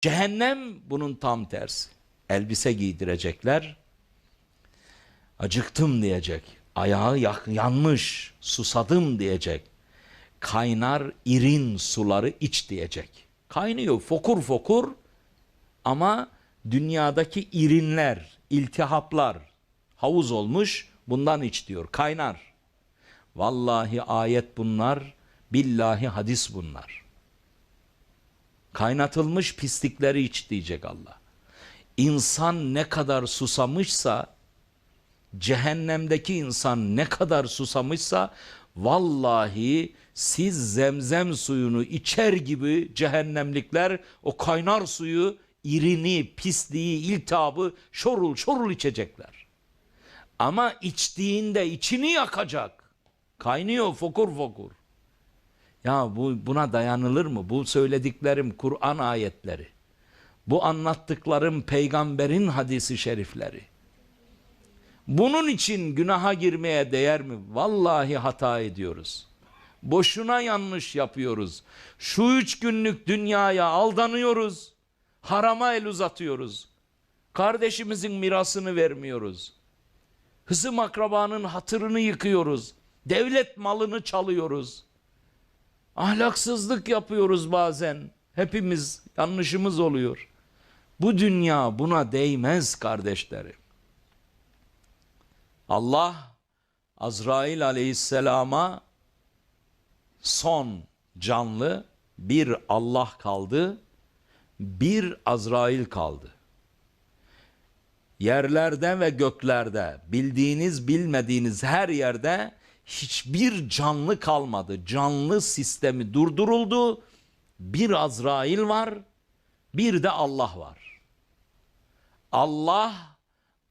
Cehennem bunun tam tersi. Elbise giydirecekler. Acıktım diyecek. Ayağı yanmış, susadım diyecek. Kaynar irin suları iç diyecek. Kaynıyor fokur fokur ama dünyadaki irinler, iltihaplar havuz olmuş bundan iç diyor. Kaynar. Vallahi ayet bunlar, billahi hadis bunlar. Kaynatılmış pislikleri iç diyecek Allah. İnsan ne kadar susamışsa, cehennemdeki insan ne kadar susamışsa, vallahi siz zemzem suyunu içer gibi cehennemlikler o kaynar suyu, irini, pisliği, iltihabı şorul şorul içecekler. Ama içtiğinde içini yakacak. Kaynıyor fokur fokur. Ya bu buna dayanılır mı? Bu söylediklerim Kur'an ayetleri. Bu anlattıklarım peygamberin hadisi şerifleri. Bunun için günaha girmeye değer mi? Vallahi hata ediyoruz. Boşuna yanlış yapıyoruz. Şu üç günlük dünyaya aldanıyoruz. Harama el uzatıyoruz. Kardeşimizin mirasını vermiyoruz. Hısım akrabanın hatırını yıkıyoruz. Devlet malını çalıyoruz. Ahlaksızlık yapıyoruz bazen. Hepimiz yanlışımız oluyor. Bu dünya buna değmez kardeşlerim. Allah Azrail aleyhisselama son canlı bir Allah kaldı, bir Azrail kaldı. Yerlerde ve göklerde bildiğiniz bilmediğiniz her yerde hiçbir canlı kalmadı. Canlı sistemi durduruldu. Bir Azrail var, bir de Allah var. Allah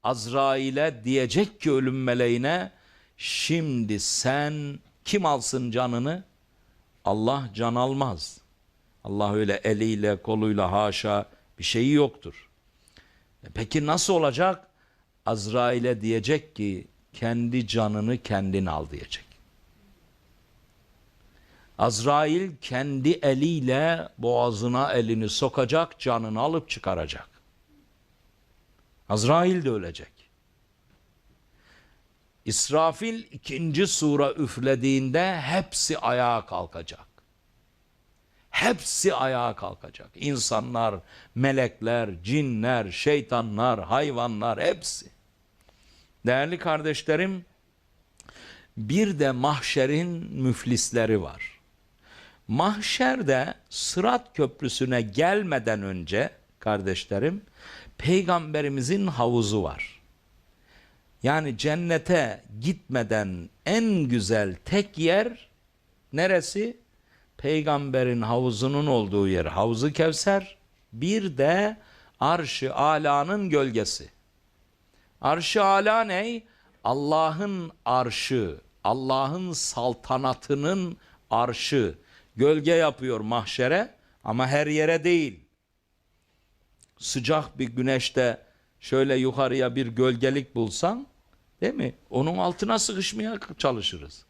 Azrail'e diyecek ki ölüm meleğine şimdi sen kim alsın canını? Allah can almaz. Allah öyle eliyle koluyla haşa bir şeyi yoktur. E Peki nasıl olacak? Azrail'e diyecek ki kendi canını kendin al diyecek. Azrail kendi eliyle boğazına elini sokacak, canını alıp çıkaracak. Azrail de ölecek. İsrafil ikinci sura üflediğinde hepsi ayağa kalkacak. Hepsi ayağa kalkacak. İnsanlar, melekler, cinler, şeytanlar, hayvanlar hepsi. Değerli kardeşlerim, bir de mahşerin müflisleri var. Mahşerde Sırat Köprüsü'ne gelmeden önce kardeşlerim, peygamberimizin havuzu var. Yani cennete gitmeden en güzel tek yer neresi? Peygamberin havuzunun olduğu yer Havzu Kevser. Bir de Arş-ı Ala'nın gölgesi. Arş-ı Ala ne? Allah'ın arşı, Allah'ın saltanatının arşı. Gölge yapıyor mahşere ama her yere değil. Sıcak bir güneşte şöyle yukarıya bir gölgelik bulsan, değil mi? Onun altına sıkışmaya çalışırız.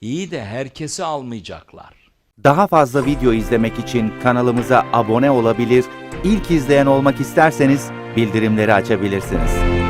İyi de herkesi almayacaklar. Daha fazla video izlemek için kanalımıza abone olabilir, ilk izleyen olmak isterseniz bildirimleri açabilirsiniz.